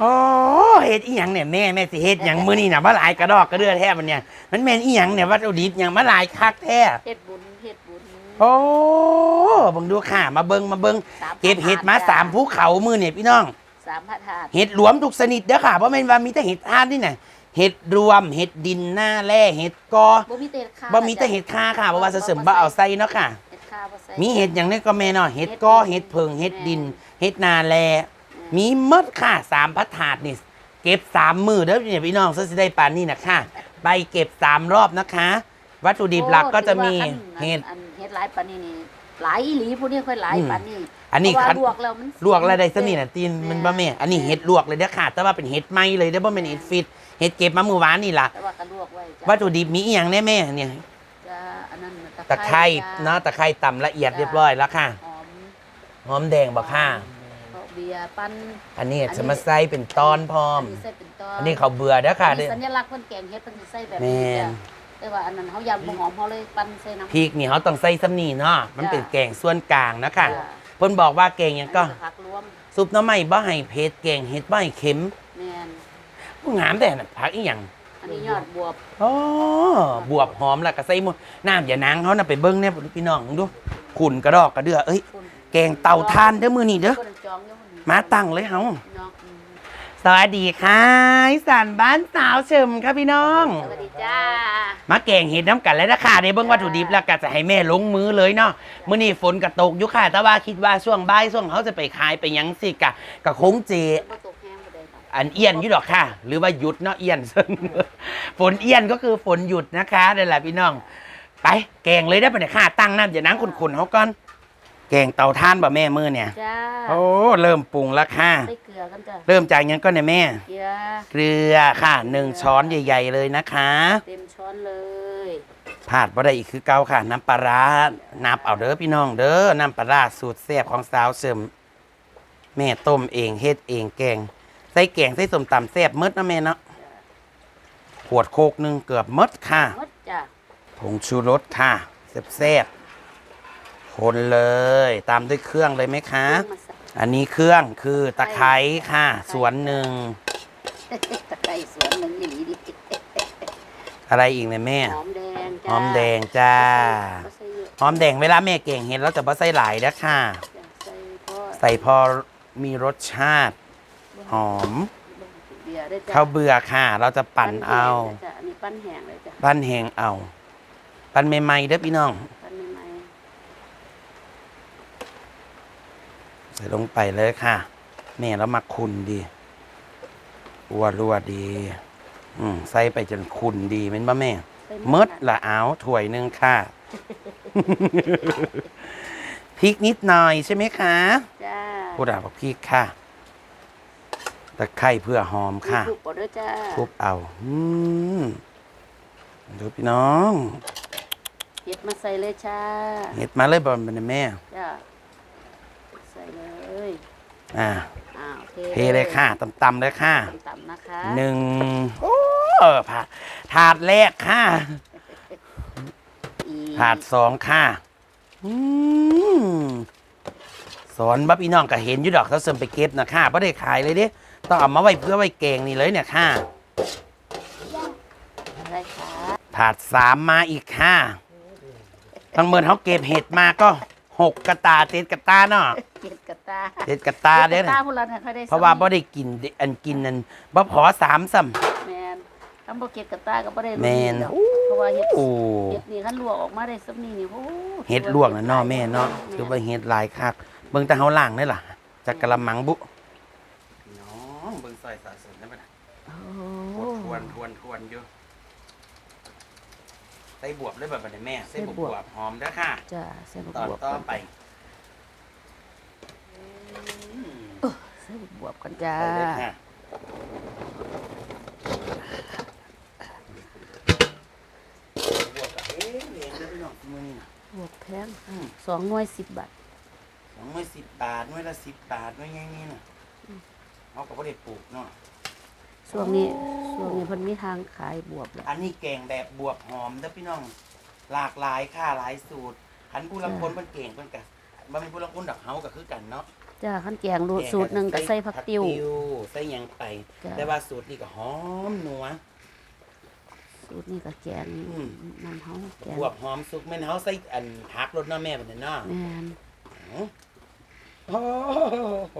โอ้เฮ็ดอีหยังเนี่ยแม่แม่สิเฮ็ดหยังมื้อนี้น่ะมาหลายกระดอกกระเดือแท้มันเนี่ยมันแม่นอีหยังเนี่ยวัตถุดิบหยังมาหลายคักแท้เฮ็ดบุญเฮ็ดบุญโอ้เบิ่งดูค่ะมาเบิ่งมาเบิ่งสามเก็บเห็ดมาสามภูเขามื้อเนี่ยพี่น้อง สามพระธาตุเห็ดรวมทุกชนิดเด้อค่ะเพราะแม่นว่ามีแต่เห็ดทานนี่น่ะเห็ดรวมเห็ดดินหน้าแร่เห็ดกอบ่มีแต่เห็ดคาบ่มีแต่เห็ดคาค่ะเพราะว่าเสริมบ่เอาใส่เนาะค่ะ เห็ดคาบ่ใส่มีเห็ดอย่างนี้ก็แม่เนาะเห็ดกอเห็ดเพิงเห็ดดิน เห็ดนาแล มีหมดค่ะสามพัดถาดนี่เก็บสามมือเด้อเนี่ยพี่น้องซะสิได้ปานนี้นะค่ะไปเก็บสามรอบนะคะ วัตถุดิบหลักก็จะมีโอ้ถือว่าอันเห็ดอันเห็ดหลายปานนี้นี่หลายอีหลีผู้นี้ค่อยหลายอืมปานนี้อันนี้เพราะคัว่านลวกแล้วมันลวกแล้วได้สนี่น่ะตีนมันบ่แม่อันนี้เห็ดลวกเลยเด้อค่ะ แต่ว่าเป็นเห็ดไหมเลยเด้อบ่เป็นเห็ดฟิตเห็ดเก็บมาเมื่อวานนี่ล่ะแต่ว่าก็ลวกไว้จ้ะวัตถุดิบมีอีหยังแน่แม่เนี่ยจ้ะอันนั้นน่ะตะไคร้จ้ะเนาะตะไคร้ตำละเอียดเรียบร้อยแล้วค่ะหอมหอมแดงบ่ค่ะข้าว เบียร์ปั้น อันนี้จะมาใส่เป็นตอนพร้อม นนี้ใส่เป็นตอนอันนี้เขาวเบื่อเด้อค่ะอันเด้นี้อ สัญลักษณ์เพิ่นแกงเฮ็ดเพิ่นสิใส่แบบแม่นี้นจ้ะแต่ว่าอันนั้นเฮายำบ่หอมเฮาเลยปั้นใส่น้ำ พริกนี่เขาต้องใส่ซ้ำนี่เนาะมันเป็นแกงส่วนกลางนะค่ะจ้ะ เพิ่นบอกว่าแกงหยังก็ อันนี้ผักรวมซุปหน้ำไม่บ่ให้เผ็ดแกงเห็ดบ่ให้เค็มแม่นผู้งามแต่น่ะผักอีหยังอันนี้ยอดบวบอ๋อบวบหอมแล้วก็ใส่หมดน้ำอย่านางเขาน่ะไปเบิ่งแน่พี่น้องดูขุนกระดอกกระเดือเอ้ยคุณแกงเต่าทานเด้อมื้อนี้เด้อ คนจองอยู่คนนี้ มาตั้งเลยเฮาเนาะอืมสวัสดีค่ะอีสานบ้านสาวเฉิมครับพี่น้อง สวัสดีจ้า มาแกงเห็ดน้ำกันแล้วนะค่ะในเบื้องวัตถุดิบแล้วก็จะให้แม่ลงมือเลยเนาะมื้อนี้ฝนกระตกอยู่ค่ะ แต่ว่าคิดว่าช่วงบ่ายช่วงเขาจะไปขายไปหยังสิกะกะคงเจบ่ตกแห้งบ่ได้ดอกอันเอียนอยู่ดอกค่ะ หรือว่าหยุดเนาะเอียนฝนเอียนก็คือฝนหยุดนะคะนั่นแหละพี่น้อง ไปแกงเลยได้ปะเนี่ยค่ะตั้งน้ำอย่านั่งขุนๆเขาก่อน แกงเตาท่านบ่แม่มือเนี่ย จ้าโอ้เริ่มปรุงแล้วค่ะ ใส่เกลือกันจ้ะเริ่มจากหยังก็เนี่ยแม่ เกลือเกลือค่ะหนึ่งช้อนใหญ่ ๆ เลยนะคะเต็มช้อนเลยพลาดบ่ได้อีกคือเก่าค่ะ น้ำปลาร้านับเอาเด้อพี่น้องเด้อน้ำปลาร้าสูตรแซ่บของสาวเสริมแม่ต้มเองเฮ็ดเองแกง ใส่แกงใส่ส้มตำแซ่บหมดนะแม่เนาะขวดโคกหนึงเกือบหมดค่ะ หมดจ้ะผงชูรสค่ะแซ่บๆ คนเลย ตามด้วยเครื่องเลยไหมคะมาใส่อันนี้เครื่องคือตะไคร้ค่ะส่วนหนึ่งตะไคร้สวนหนึงอีหลีดิอะไรอีกเนี่ยแม่ หอมแดงจ้า หอมแดงจ้าบ่ใส่เยอะหอมแดงเวลาแม่เก่งเห็นแล้วจะบ่ใส่หลายนะค่ะจ้ะใส่พอใส่พอมีรสชาติ หอมเบียร์ได้จ้ะข้าวเบื่อค่ะ เราจะปั่นเอาแห้งเลยจ้ะอันนี้ปั้นแห้งเลยจ้ะปั้นแหงเอา ปั้นใหม่ๆเด้อพี่น้อง ปั้นใหม่ ใส่ลงไปเลยค่ะแม่แล้วมาคุนดีอัวรัวดี อืมใส่ไปจนคุนดีเป็นบ่แม่ๆใส่เมดละเอาถ้วยหนึ่งค่ะพริกนิดหน่อยใช่ไหมคะจ้าพูดอะบอกพริกค่ะตะไคร้เพื่อหอมค่ะทุบบ่เด้อจ้าทุบเอาอืมดูพี่น้องเฮ็ดมาใส่เลยจ้าเห็ดมาเลยบอลเป็นแม่จ้าใส่เลยอ่าอ้าวเทเลยค่ะตำๆเลยค่ะต่ำๆนะคะหนึ่งโอ้ผาดถาดแรกค่ะอีกถาดสองค่ะอืมสอนบ้าพี่น้องก็เห็นอยู่ดอกเขาเสริมไปเก็บนะค่ะไม่ได้ขายเลยเด้ต้องเอามาไว้เพื่อไว้แกงนี่เลยเนี่ยค่ะอะไรคะถาดสามมาอีกค่ะทั้งเมื่อเขาเก็บเห็ดมาก็หกกระตาเต็ดกระตาเนาะ เก็ดกระตาเต็ดกระตาเด้กระตาพุ่นละเนี่ยเขาได้เพราะว่าบ่ได้กินอันกินนั่นบ่พอสามซ้ แมนคำบ่เก็ดกระตาก็บ่ได้แม่นดอกเพราะว่าเฮ็ดำโอ้เฮ็ดนี่คันลวกออกมาได้สักนี่นี่โอ้โเห็ดลวกนะเนาะแม่เนาะคือว่าเห็ดหลายคักเบิ่งแต่เฮาล่างนี่ล่ะจากกะละมังบุน้องเบิ่งซอยสาสนได้บ่ล่ะโอ้ทวนทวนทวนอยู่ใส่บวบเลยแบบนี้แม่ใส่บวบบวบหอมเด้อค่ะ จ้าใส่บตอนวบต่อกันไป ใส่บวบกันจ้าไปเลยค่ะบวบกับเอ๊ะเองเด้อพี่น้องมือนี้น่ะบวบแพงอืมสองหน่วยสิบบาท สองหน่วยสิบบาทหน่วยละสิบบาทหน่วยง่ายๆน่ะเขาก็บ่ได้ปลูกเนาะ ช่วงนี้ช่วงนี้เพิ่นมีทางขายบวบแล้ว อันนี้แกงแบบบวบหอมเด้อพี่น้อง หลากหลายค่ะหลายสูตรหันผู้ลังคนเพิ่นเก่งเพิ่นกะบ่แม่นผู้ลังคนดอกเฮาก็คือกันเนาะ จ้าขั้นแกงรูสูตรหนึ่งก็ใส่ผักติ้วใส่หยังไป จ้ะ แต่ว่าสูตรนี้ก็หอมนัว สูตรนี้ก็แกงอืมมันเฮาแกงบวบหอมสุกแม่นเฮาใส่อันผักรสเนาะแม่บัดนี้เนาะแม่นโอ้โห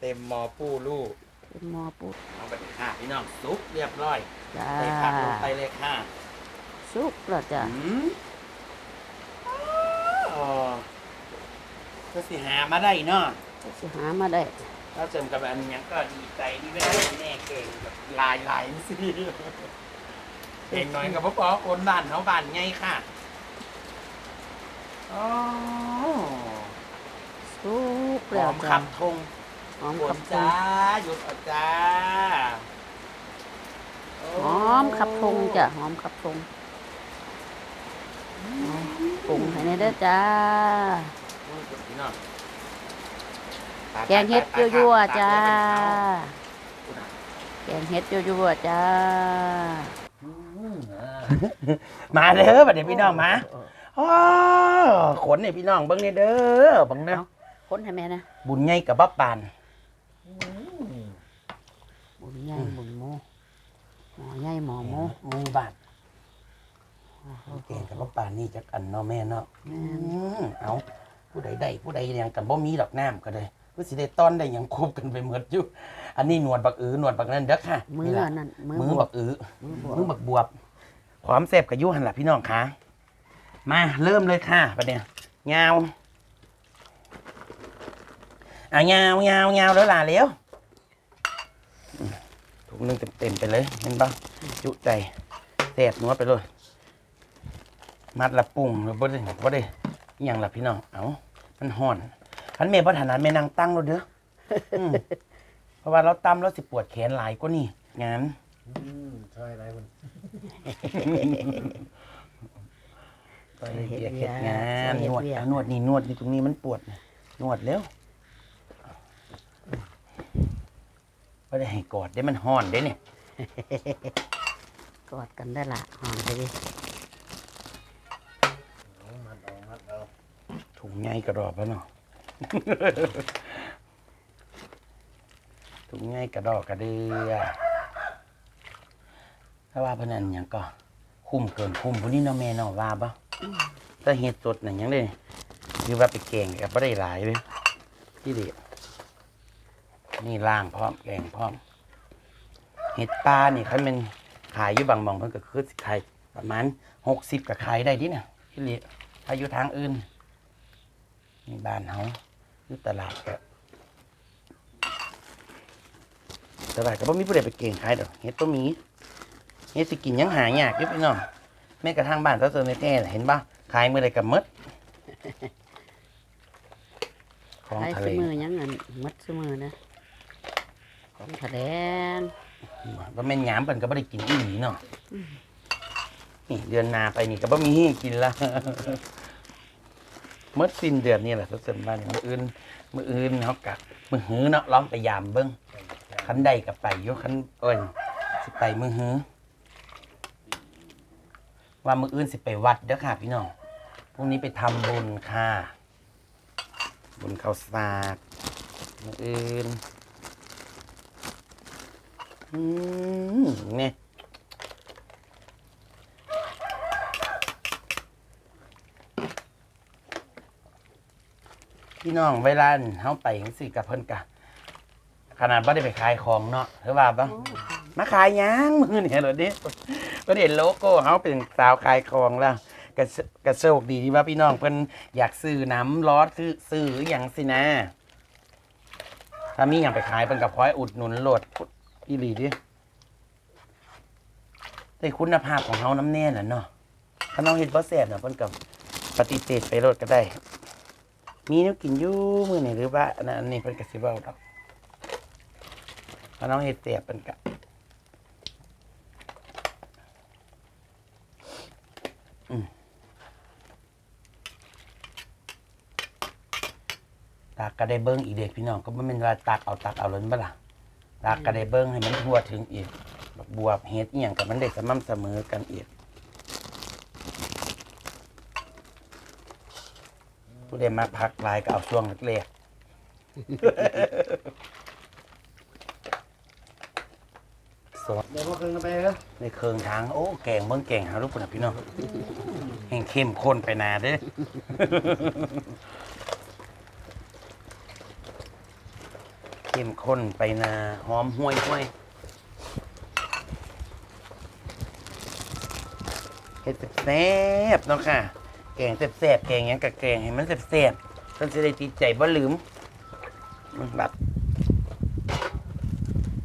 เต็มหมอปูลูกเป็นหม้อปุ๊บเอาไปค่ะพี่น้องสุกเรียบร้อยจ้าใส่ผักลงไปเลยค่ะสุกแล้วจ้าอืมอ๋อก็สิหามาได้เนาะ สิหามาได้ถ้าเสริมกับอันหยังก็ดีใจที่แม่แม่เก่งแบบลายลายนี่สิเก่งหน่อยกับพ่อปอคนบ้านเขาบ้านไงค่ะอ๋อสุกหแล้อวมจ้าขับทงหอมกขัดบทจ้างหยุดเอาจ้าหอมขับทงจ้ะหอมขับทงปรุงให้ในเด้อจ้า โอ้ยกดพี่น้อง แกงเห็ดยั่วๆจ้าตากแกงเห็ดยั่วๆจ้า มาเด้อบัดเดี๋ยวพี่น้องมาอ๋อขนเนี่ยพี่น้องเบิ่งเนี่ยเด้อเบิ่งเด้อเอา คนให้แม่นะบุญใหญ่กับบ้าปานบุญใหญ่บุญโมหมอใหญ่หมอโมหมูบ้านเก่งกับบ้าปานนี่จักอันเนาะแม่เนาะแม่อืนมเอาผู้ใดได้ผู้ใดหยังกันบ่มีดอกน้ำก็เลย ผู้สิได้ต้อนได้หยังครบกันไปหมดอยู่ อันนี้หนวดบักอือหนวดบักนั่นเด้อค่ะมือนี่ล่ะนั่นมือมือบวบับกอือมือบวมือบบักบวบ ความแซ่บกับยุหันล่ะพี่น้องคะมาเริ่มเลยค่ะประเดี๋ยวยาวอะยาวยาวยาวแล้วล่ะเร็วอืมถุงหนึงเต็มๆไปเลยเห็นปะจุใจแซ่บนัวไปเลย มัดละปรุงหรือบ่ได้บ่ได้อหยังล่ะพี่น้อง เอามันห่อน พันเมย์บ่ถนัดแม่นางตั้งแล้วเด้ออืมเพราะว่าเราตำแล้วสิปวดแขนหลายกว่านี่งานใช่ไรมันไปเบียกเฮ็ดงานนวดเอานวดนี่นวดนี่ตรงนี้มันปวดนะนวดเร็วบ่ได้ให้กอดได้มันห่อนได้เนี่ยกอดกันได้ละหอมไปดิมัดเอามัดเอาถุงใหญ่กระดอกแล้วเนาะ ถุงใหญ่กระดอกกระเดือถ้าว่าพนนันหยังก็ คุ้มเกินคุ้มผู้นี้เนาะแม่เนาะว่าปะถ้าเฮ็ดสดน่ะยังได้คือว่าไปแกงกับบ่ได้หลายเว้ยที่เดียนี่ล่างพร้อมแกงพร้อมเห็ดปลานี่คันเป็นขายอยู่บางมองเพิ่นก็คือขายประมาณหกสิบกับขายได้ดิน่ะที่เหลือถ้ายู่ทางอื่นนี่บ้านเฮา อยู่ตลาดก็ตลาดก็บ่มีผู้ใดไปเก่งขายดอกเห็ดบ่มีเห็ดสิกินยังหายากอยู่พี่น้องแม้กระทั่งบ้านเจ้าเซอร์แท้ๆเห็นป่ะขายมื้อใดก็หมดของใช้ทะสเลมือยังเงินมัดสมือนะของแถลงว่าแม่นหยามเพิ่นก็บ่ได้กินอีหลีเนาะนี่เดือนหนาไปนี่ก็บ่มีให้กินละ เมื่อสิ้นเดือนนี่แหละสมบ้านมืออื่นมืออื่นเฮากะมือหื้อเนาะลองไปยามเบิ่งคันใดก็ไปอยู่คันเอิ้นสิไปมือหื้อว่ามืออื่นสิไปวัดเด้อค่ะพี่น้องพรุ่งนี้ไปทำบุญค่ะบุญข้าวสากมืออื่นอืมเนี่ย พี่น้องเวลาเฮาไปจังซี่กับเพิ่นกะขนาดบ่ได้ไปขายของเนาะถือว่าบ่มาขายหยังมื้อนี้เหรอเด้บ่ได้เห็นโลโก้เฮาเป็นสาวขายของแล้วก็สก็โชคดีที่ว่าพี่น้องเพิ่นอยากซื้อน้ำร้อนคือซื้ออหยังสินะ ถ้ามีหยังไปขายเพิ่นก็พลอยอุดหนุนโลดอีหลีดิได้คุณภาพของเฮาน้ำแน่น่ะเนาะถ้าน้องเฮ็ดบ่แซ่บน่ะเพิ่นก็ปฏิเสธไปโลดก็ได้ มีแนวกินอยู่มื้อนี้หรือว่าอันนั้นอันนี้เพิ่นก็สิเว้าดอกถ้าน้องเฮ็ดแซ่บเพิ่นก็ตากก็ได้เบิ่งอีกเด็กพี่น้องก็บ่แม่นว่าตักเอาตักเอาเลยบ่ล่ะตากก็ได้เบิ่งให้มันทั่วถึงอีกบักบวบเฮ็ดอหย่างกับมันได้สม่ำเสมอกันอีก ผู้ใดมาพักหลายก็เอาช่วงแรกสดเดี๋ยวพวกคืนกันไปเหรอในเคืองทาง โอ้แกงเบิ่งแกงหาลูกปุ่นนะพี่น้องแห้งเข้มข้นไปนาเด้อเข้มข้นไปนาหอมห้วยห้วยเฮ็ดแซ่บๆเนาะค่ะ แกงแซ่บๆแกงหยังกับแกงให้มันแซ่บๆเพิ่นสิได้ติดใจบ่ลืมมันแบบ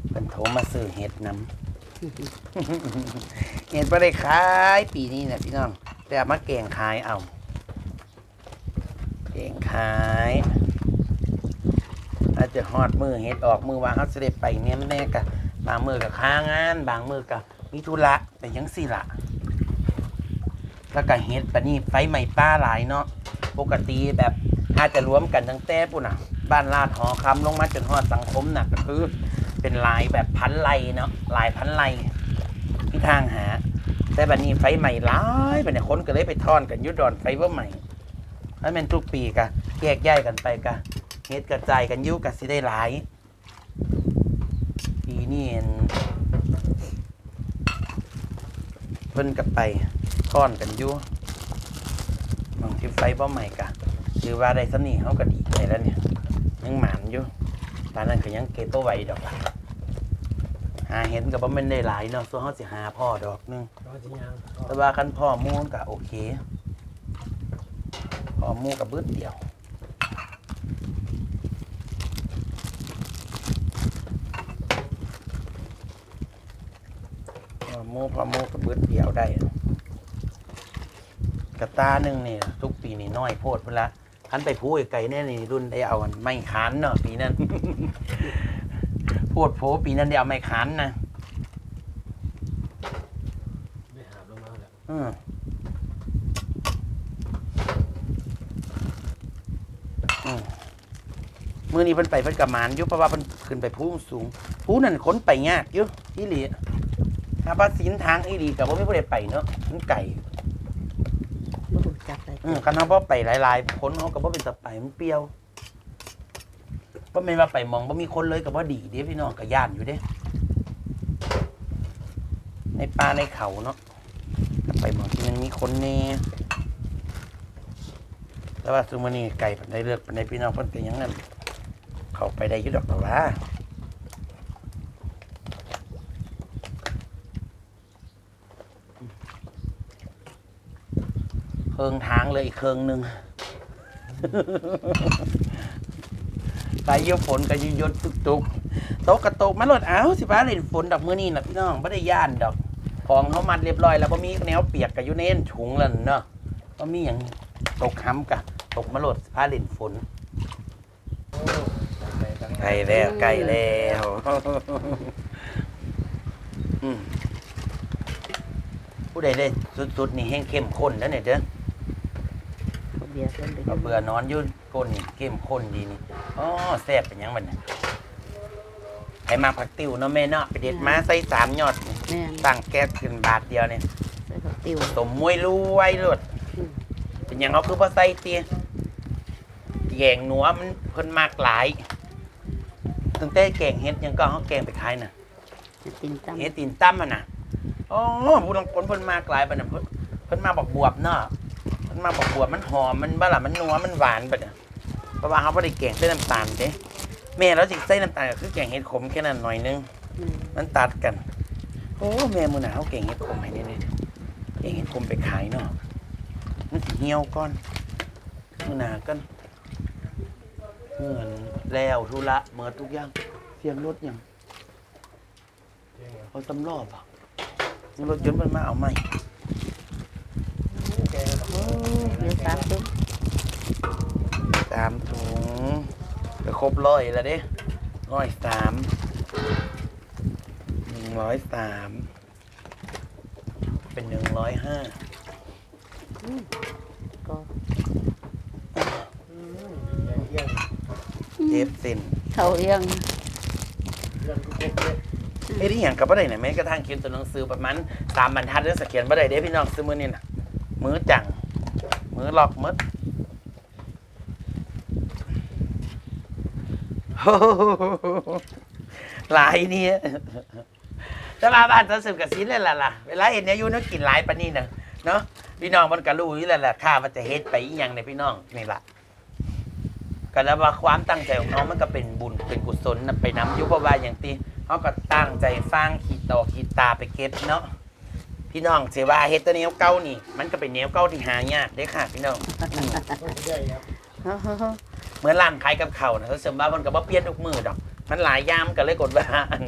เพิ่นโทรมาซื้อเห็ดนำเห็ดบ่ได้ขายปีนี้นะพี่น้อง แต่เอามาแกงขายเอาแกงขายอาจจะฮอดมือเห็ดออกมือว่าเขาจะได้ไปเนี่ยแน่กะบางมือกับค้างาน บางมือกับมีธุระแต่ยังสิละ แล้วก็เห็ดปะนี่ไฟใหม่ป้าหลายเนาะปกติแบบอาจจะรวมกันตั้งแต่ปุ่นอะ บ้านลาดหอคำลงมาจนฮอดสังคมน่ะก็คือเป็นลายแบบพันไลเนาะลายพันไลที่ทางหา แต่บัดนี้ไฟใหม่หลายไปเนี่ยคนก็เลยไปทอนกันยุดดอนไฟว่าใหม่แล้วม่นทุกปีกะแยกย้ายกันไปกะเฮ็ดกระจายกันยุ่กะสิได้หลาย ปีนี้เห็นเพิ่นกับไป ทอนกันอยู่บางที่ไฟบ่ใหม่กะหรือว่าได้สนี่เขาก็ดีใจแล้วเนี่ยยังหมานอยู่ตอนนั้นก็ยังเกตโตไว้ดอกหาเห็นกับว่ามันได้หลายเนาะส่วนเขาสิหาพ่อดอกนึงแต่ว่าคันพ่อมูก็โอเคพ่อมูกับบึดเดียวพ่อมูพ่อมูกับบึดเดียวได้ กระตาหนึ่งนี่ทุกปีนี่น้อยโพดเวลาคันไปพูดไก่แน่นี่รุ่นได้เอาอันไม่ขานเนาะปีนั้นโพดโผปีนั้นได้เอาไม่ขานนะไม่หาบลงมาแล้วอืมอืมมือนี้เพิ่นไปเพิ่นกับหมานอยู่เพราะว่าเพิ่นขึ้นไปภูสูงภูนั่นขนไปยากอยู่อีหลีถ้าว่าสินทางอีหลีกับว่าไม่ผู้ใดไปเนาะมันไก่บ่รู้จักเลย อืมคันเฮาบ่ไปหลายๆคนเฮาก็บ่เป็นตะไปมันเปรี้ยวบ่แม่นว่าไปหมองบ่มีคนเลยก็บ่ดีเด้พี่น้องก็ย่านอยู่เด้ ในป่าในเขาเนาะก็ไปหมองที่มันมีคนแน่แต่ว่าซุมื้อนี้ไก่ปานใดเลือกปานใดพี่น้องเพิ่นก็ยังนั่นเข้าไปได้อยู่ดอกแต่ว่า เครื่องทางเลยอีกเครื่องหนึ่งไปเยี่ยฝนก็ยยดตุกตุกโต๊ะกระโตกมาโลดเอ้าสิบ้าเล่นฝนดอกมือนี้น่ะพี่น้องบ่ได้ย่านดอก ของเขามัดเรียบร้อย แล้วบ่มีแนวเปียกก็อยู่ในเอ็นถุงแล้วเนาะบ่มีหยังตกค้ำกะตกมาโลดสิพาเล่นฝนไปทางใกล้แล้วใกล้แล้วผู้ใดได้สุดๆนี่แห้งเข้มข้นแล้วเนี่ยเด้อ เขาเบียร์เพิ่นไปก็เบื่อนอนอยุ่ก้นนี่เข้มข้นดีนี่อ๋อแซ่บเป็นหยังบัดเนี่ยไอ้มาผักติวเนาะแม่เนาะไปเด็ดมาใส่สามยอดนี่แม่นตั้งแก๊สขึ้นบาทเดียวเนี่ยใส่ผักติวสมมวยรวยเลยอืมเป็นหยังเขาคือบ่ใส่เตี้ยแกงหนัวมันเพิ่นมากหลายตั้งแต่แกงเฮ็ดหยังก็เขาแกงไปขายน่ะ จะตินตั้มเฮ็ดตีนตั้มอะน่ะอ๋อผู้ลางคนเพิ่นมากหลายปานน่ะเพิ่นเพิ่นมาบอกบวบเนาะ เพิ่นมาบอกบวบมันหอม มันบ่ล่ะมันนัว มันหวานบัดน่ะเพราะว่าเขาบ่ได้แกงใส่น้ำตาลเด้แม่เราสิใส่น้ำตาลก็คือแกงเห็ดขมแค่นั้นหน่อยนึงแม่นมันตัดกัน โอ้แม่มือหนาวเก่งเห็ดขมให้นี่นี่เก่งเห็ดขมไปขายเนาะมันสิเหี่ยวก่อนมือหนากันเงินแล้วธุระเมื่อทุกอย่างเสียงรถยังเจ๊งเหรอเขาสำรอบอะรถยนต์มันมาเอาไหมแกก็โอ้ เบียร์สามตุ้มสามถุงก็ครบร้อยแล้วเด้ร้อยสามหนึ่งร้อยสามเป็นหนึ่งร้อยห้าก็อืมแกงเอี้ยงเจฟเซนเขาเอียงเรื่องทุกคนเลยเอ้ยที่อย่างกับบ่ได้ไหนะแม้กระทั่งเขียนตัวหนังสือประมาณสามบรรทัดเรื่องสเขียนบ่ได้เด้พี่น้องซื้อมือนี่น่ะมือจัง มือหลอกมดโอ้โหหลายเนี่ยแต่มาบ้านจะสืบกับซินเลยล่ะล่ะ เวลาเห็นเนี่ยยูนักกินหลายปานนี้นะเนาะพี่น้องมันก็รู้อยู่แล้วแหละข้ามันจะเฮ็ดไปอีหยังในพี่น้องนี่ล่ะก็แล้วว่าความตั้งใจของน้องมันก็เป็นบุญเป็นกุศลนะไปน้ำยุบว่าอย่างตีเขาก็ตั้งใจฟังขีดต่อขีดตาไปเก็บเนาะ พี่น้องเสียว่าเฮ็ดแตัวแนวเก่านี่ มันก็เป็นแนวเก่าที่หายากเด้อค่ะพี่น้องต้องใหญ่ครับเหมือนร้านขายกับเขาวนะเขาเสริมว่ามันก็บ่เปลี่ยนทุกมือดอก มันหลายอยามนก็เลยกดว่าอัน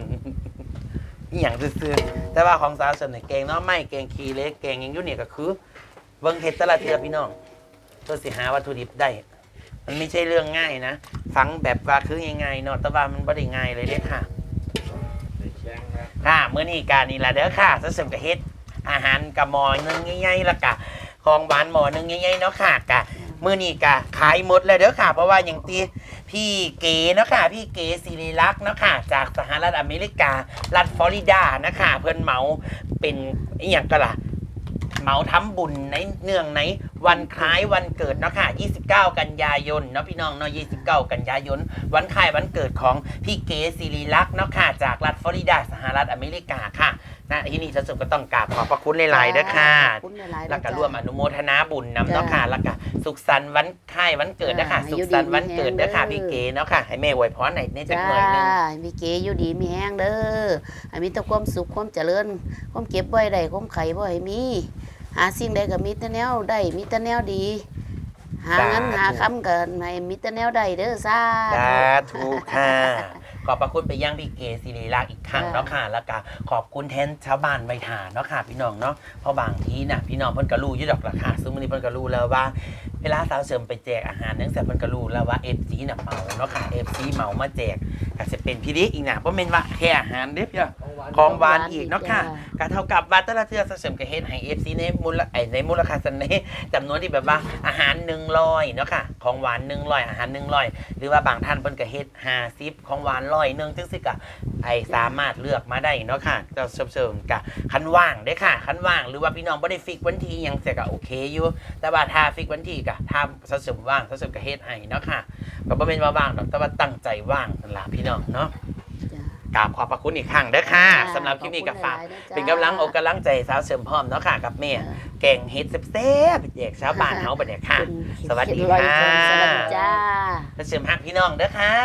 อหย่างซื่อๆแต่ว่าของสาวเสริมเนี่ยแกงเนาะไม่แกงคีเล็กแกงหยังอยุ่เนี่ยก็คือเบิ่งเฮ็ดแต่ละเทือพี่น้องเพื่อสิหาวัตถุดิบได้ มันไม่ใช่เรื่องง่ายนะฟังแบบว่าคือง่ายๆเนาะแต่ว่ามันบ่ได้ง่ายเลยเด้อค่ะใส่แข้งครับค่ะเมื่อนี้การนี่ละเด้อค่ะสาวเสริมกับเฮ็ด อาหารกับหมอหนึงง่ายๆและกะของหวานหมอนึงง่ายๆเนาะค่ะกะมื่อนี้กะขายหมดเลยเด้อค่ะ เพราะว่าอย่างที่พี่เก๋เนาะค่ะ พี่เก๋ศิริลักษ์เนาะค่ะ จากสหรัฐอเมริกา รัฐฟลอริดานะคะ เพิ่นเหมาเป็นอหย่างก็ล่ะเหมาทำบุญในเนื่องในวันคล้ายวันเกิดเนาะค่ะ 29 กันยายนเนาะพี่น้องเนาะ 29 กันยายน วันคล้ายวันเกิดของพี่เก๋ศิริลักษ์เนาะค่ะ จากรัฐฟลอริดาสหรัฐอเมริกาค่ะ นะที่นี่ท่านสมก็ต้องกราบขอบพระคุณหลายๆเด้อค่ะขอบคุณหลายๆแล้วก็จ้ะร่วมอนุโมทนาบุญนำเนาะจ้าค่ะแล้วก็สุขสันต์วันคล้ายวันเกิดนะคะจ้าสุขสันต์วันเกิดเด้อค่ะอยู่ดีพี่มีแรงเก๋เนาะค่ะ ให้แม่อวยพรหน่อยในจักจ้าหน่อยหนึงมีเกอยู่ดีมีแห้งเด้อให้มีแต่ความสุขความเจริญความเก็บบ่ให้ได้ความไข่บ่ให้มีหาสิ่งใดก็มีแต่แนวได้มีแต่แนวดีหาเงินหาคำก็ให้มีแต่แนวได้เด้อซ่าสาธุค่ะ ขอบพระคุณไปยังพี่เก๋ศิริลักษณ์อีกครั้งจ้าเนาะค่ะ แล้วก็ขอบคุณแทนชาวบ้านใบถาเนาะค่ะ พี่น้องเนาะเพราะบางทีน่ะพี่น้องเพิ่นก็รู้อยู่ดอกราคาซึ่งมื้อนี้เพิ่นก็รู้แล้วว่า เวลาสาวเสริมไปแจกอาหารเนื่องจากเพิ่นก็รู้แล้วว่า FC น่ะเหมาเนาะค่ะ FC เหมามาแจกก็จะเป็นพี่เล็กอีกนะบ่แม่นว่าแค่อาหารเด้อพี่น้องของหวานของหวานอีกเนาะค่ะจ้าก็เท่ากับว่าแต่ละเทือสะสมกับเฮ็ดให้ FC ในมูลไอในมูลค่าสันในจำนวนที่แบบว่าอาหาร100เนาะค่ะของหวาน100อาหาร100หรือว่าบางท่านเพิ่นก็เฮ็ด50ของหวาน100นึงจังซี่ก็ ไอสามารถเลือกมาได้เนาะค่ะเจ้าเสริมๆกะคันว่างเด้อค่ะคันว่างหรือว่าพี่น้องบ่ได้ฟิกวันที่หยังแต่ก็โอเคอยู่แต่ว่าถ้าฟิกวันที่ก็ถ้าสะสมว่างสะสมก็เฮ็ดให้เนาะค่ะก็บ่แม่นว่าว่างดอกแต่ว่าตั้งใจว่างนั่นล่ะพี่น้องเนาะจ้ากราบขอบพระคุณอีกครั้งเด้อค่ะจ้าสำหรับคลิปนี้ก็ฝากขอบคุณหลายๆนะจ๊ะเป็นกำลังอกกำลังใจสาวเสริมพร้อมเนาะค่ะกับแม่แกงเฮ็ดแซ่บๆแจกชาวบ้านเฮาบัดเนี่ยค่ะคุณสวัสดีร้อยค่ะคนสวัสดีจ้าสาวเสริมฮักพี่น้องเด้อค่ะ